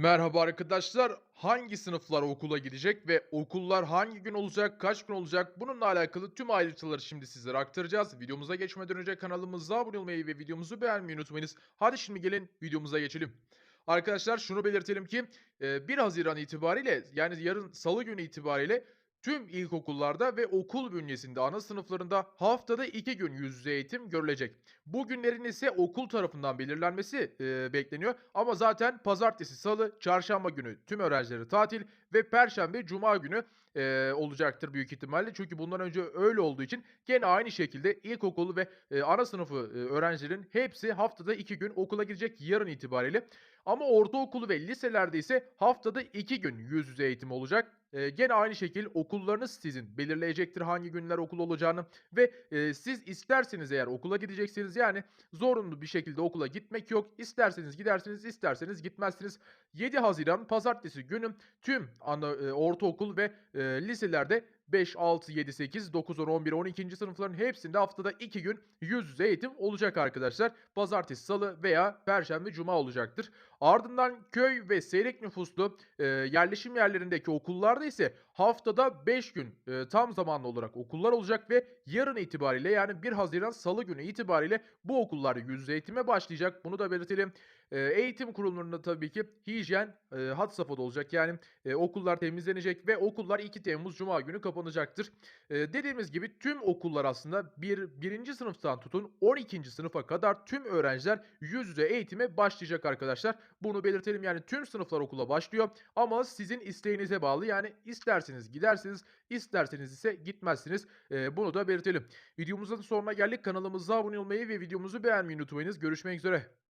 Merhaba arkadaşlar. Hangi sınıflar okula gidecek ve okullar hangi gün olacak, kaç gün olacak? Bununla alakalı tüm ayrıntıları şimdi sizlere aktaracağız. Videomuza geçmeden önce kanalımıza abone olmayı ve videomuzu beğenmeyi unutmayınız. Hadi şimdi gelin videomuza geçelim. Arkadaşlar şunu belirtelim ki e, 1 Haziran itibariyle yani yarın salı günü itibariyle tüm ilkokullarda ve okul bünyesinde ana sınıflarında haftada 2 gün yüz yüze eğitim görülecek. Bu günlerin ise okul tarafından belirlenmesi e, bekleniyor. Ama zaten pazartesi, salı, çarşamba günü tüm öğrencileri tatil ve perşembe, cuma günü e, olacaktır büyük ihtimalle. Çünkü bundan önce öyle olduğu için gene aynı şekilde ilkokulu ve e, ana sınıfı e, öğrencilerin hepsi haftada 2 gün okula gidecek yarın itibariyle. Ama ortaokulu ve liselerde ise haftada 2 gün yüz yüze eğitim olacak. Eee, gene aynı şekil okullarınız sizin belirleyecektir hangi günler okul olacağını ve, eee, siz isterseniz eğer okula gideceksiniz, yani zorunlu bir şekilde okula gitmek yok. İsterseniz gidersiniz, isterseniz gitmezsiniz. 7 Haziran pazartesi günü tüm ana eee, ortaokul ve, eee, liselerde 5, 6, 7, 8, 9, 10, 11, 12. sınıfların hepsinde haftada 2 gün yüz yüze eğitim olacak arkadaşlar. Pazartesi, salı veya perşembe, cuma olacaktır. Ardından köy ve seyrek nüfuslu, eee, yerleşim yerlerindeki okullarda ise haftada 5 gün, eee, tam zamanlı olarak okullar olacak ve yarın itibariyle yani 1 Haziran Salı günü itibariyle bu okullar yüz yüze eğitime başlayacak. Bunu da belirtelim. Eee, eğitim kurumlarında tabii ki hijyen, eee, had safhada olacak. Yani, eee, okullar temizlenecek ve okullar 2 Temmuz Cuma günü kapanacaktır. Eee, dediğimiz gibi tüm okullar aslında bir 1. sınıftan tutun 12. sınıfa kadar tüm öğrenciler yüz yüze eğitime başlayacak arkadaşlar. Bunu belirtelim. Yani tüm sınıflar okula başlıyor ama sizin isteğinize bağlı. Yani isterseniz gidersiniz, isterseniz ise gitmezsiniz. Eee, bunu da belirtelim. Videomuzun sonuna geldik. Kanalımıza abone olmayı ve videomuzu beğenmeyi unutmayınız. Görüşmek üzere.